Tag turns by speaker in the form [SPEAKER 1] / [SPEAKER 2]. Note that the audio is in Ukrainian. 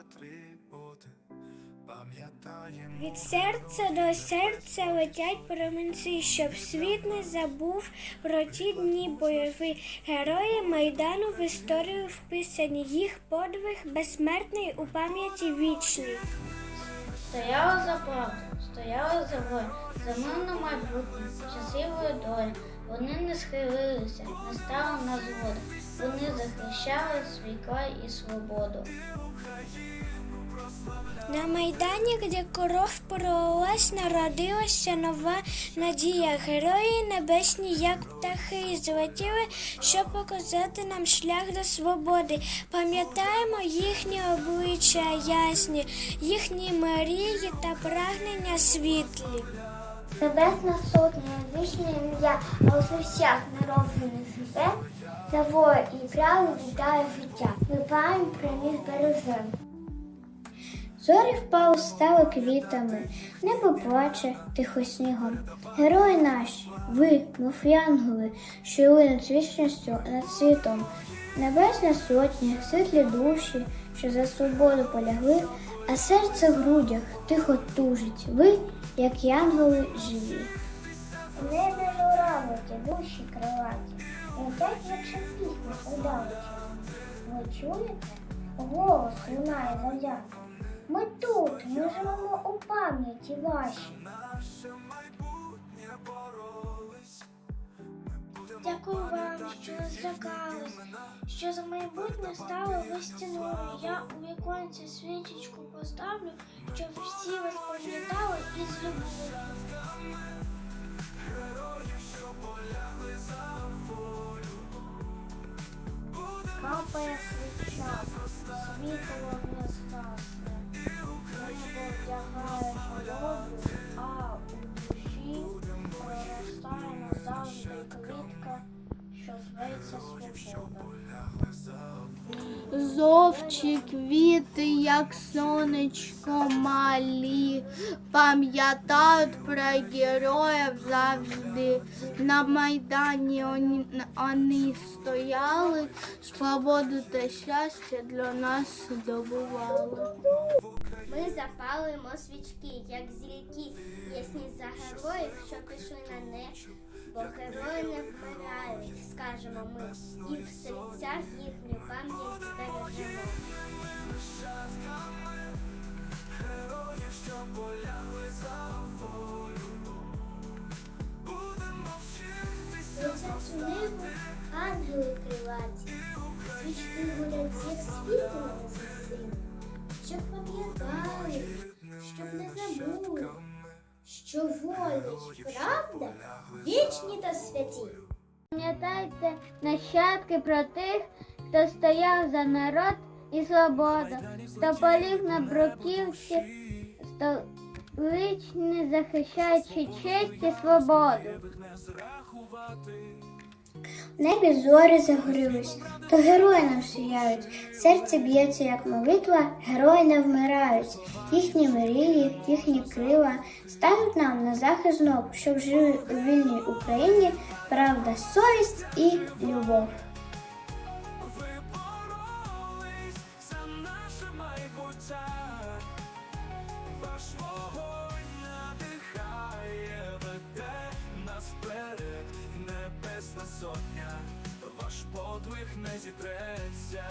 [SPEAKER 1] атрибути. Пам'ятаємо.
[SPEAKER 2] Від серця до серця летять промінці, щоб світ не забув про ті дні бойові. Герої Майдану в історію вписані. Їх подвиг безсмертний у пам'яті вічній.
[SPEAKER 3] Стояла за правду, стояла за волю, за мирне майбутнє, щасливою долю. Вони не схилилися, не стали на згоду. Вони захищали свій край і свободу.
[SPEAKER 2] На майдані, де кров пролилась, народилася нова надія. Герої небесні, як птахи, злетіли, щоб показати нам шлях до свободи. Пам'ятаємо їхні обличчя ясні, їхні мрії та прагнення світлі.
[SPEAKER 4] Небесна сотня, вічне ім'я, а у серцях народжених живе, за і право вітає життя. Ми пам'ять про них бережем. Зорі впали, стали квітами, небо плаче тихо снігом. Герої наші, ви, мов янголи, що над вічністю, над світом. Небесна сотня, світлі душі, що за свободу полягли, а серце в грудях тихо тужить. Ви, як янголи живі. У небі журавлики, душі крилаті, летять, якщо пісні удалечі. Ви чуєте? Голос лунає завзято. Ми тут, ми живемо у пам'яті вашій. Дякую вам, що злякались, що за майбутнє стало ви стіною. Я у віконці свічечку поставлю, щоб всі вас пам'ятали і з любов'ю. Капає свіча, світло не згасне, квітка, що зветься свобода.
[SPEAKER 5] Зовчі квіти, як сонечко малі, пам'ятають про героїв завжди. На Майдані вони, вони стояли, свободу та щастя для нас здобували.
[SPEAKER 2] Ми запалимо свічки, як зірки, ясні за героїв, що пішли на небо. Бо герої не вмирають, скажемо ми, і в серцях їхню пам'ять збережемо.
[SPEAKER 4] Летять у небо ангели крилаті, свічки гулять, як світло незасильне, щоб пам'ятали, щоб не забули, що воля й правда вічні та святі.
[SPEAKER 3] Пам'ятайте нащадки про тих, хто стояв за народ і свободу, хто поліг на бруківці, столичні захищаючи честь і свободу.
[SPEAKER 4] В небі зорі загорілись, то герої нам сіяють. Серце б'ється, як молитва, герої не вмирають. Їхні мрії, їхні крила стануть нам на захист знов, щоб жили у вільній Україні правда, совість і любов.
[SPEAKER 1] Ваш вогонь надихає, веде нас вперед, небесна сотня, ваш подвиг не зітреться.